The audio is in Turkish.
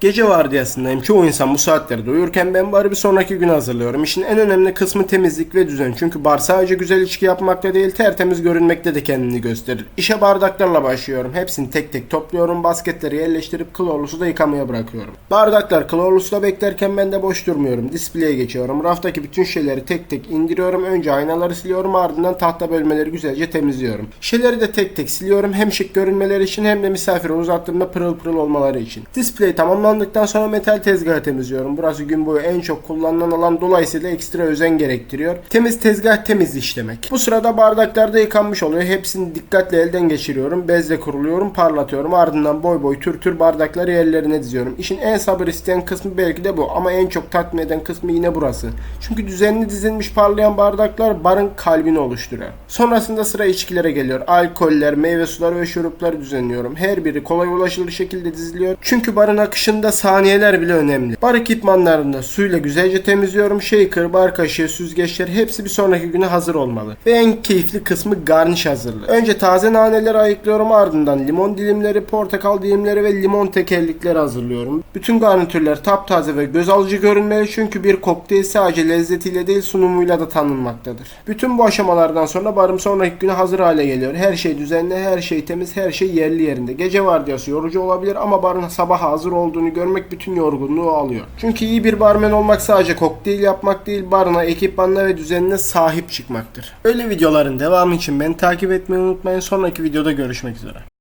Gece vardiyasındayım. Çoğu insan bu saatlerde uyurken ben bari bir sonraki gün hazırlıyorum. İşin en önemli kısmı temizlik ve düzen. Çünkü bar sadece güzel içki yapmakta değil tertemiz görünmekte de kendini gösterir. İşe bardaklarla başlıyorum. Hepsini tek tek topluyorum. Basketleri yerleştirip klorlu suda yıkamaya bırakıyorum. Bardaklar klorlu suda beklerken ben de boş durmuyorum. Displeye geçiyorum. Raftaki bütün şeyleri tek tek indiriyorum. Önce aynaları siliyorum ardından tahta bölmeleri güzelce temizliyorum. Şişeleri de tek tek siliyorum. Hem şık görünmeleri için hem de misafire uzattığımda pırıl pırıl olmaları için. Display tamamlandıktan sonra metal tezgahı temizliyorum. Burası gün boyu en çok kullanılan alan dolayısıyla ekstra özen gerektiriyor. Temiz tezgah temiz işlemek. Bu sırada bardaklar da yıkanmış oluyor. Hepsini dikkatle elden geçiriyorum. Bezle kuruluyorum, parlatıyorum. Ardından boy boy tür tür bardakları yerlerine diziyorum. İşin en sabır isteyen kısmı belki de bu ama en çok tatmin eden kısmı yine burası. Çünkü düzenli dizilmiş parlayan bardaklar barın kalbini oluşturuyor. Sonrasında sıra içkilere geliyor. Alkoller, meyve suları ve şurupları düzenliyorum. Her biri kolay ulaşılır şekilde diziliyor. Çünkü barın akışında saniyeler bile önemli. Bar ekipmanlarını suyla güzelce temizliyorum. Shaker, bar kaşığı, süzgeçler hepsi bir sonraki güne hazır olmalı. Ve en keyifli kısmı garniş hazırlığı. Önce taze naneleri ayıklıyorum ardından limon dilimleri, portakal dilimleri ve limon tekerlikleri hazırlıyorum. Bütün garnitürler taptaze ve göz alıcı görünmeli çünkü bir kokteyl sadece lezzetiyle değil sunumuyla da tanınmaktadır. Bütün bu aşamalardan sonra barım sonraki güne hazır hale geliyor. Her şey düzenli, her şey temiz, her şey yerli yerinde. Gece vardiyası yorucu olabilir ama barın sabah hazır olduğunu görmek bütün yorgunluğu alıyor. Çünkü iyi bir barmen olmak sadece kokteyl yapmak değil, barına, ekipmanına ve düzenine sahip çıkmaktır. Öyle videoların devamı için beni takip etmeyi unutmayın. Sonraki videoda görüşmek üzere.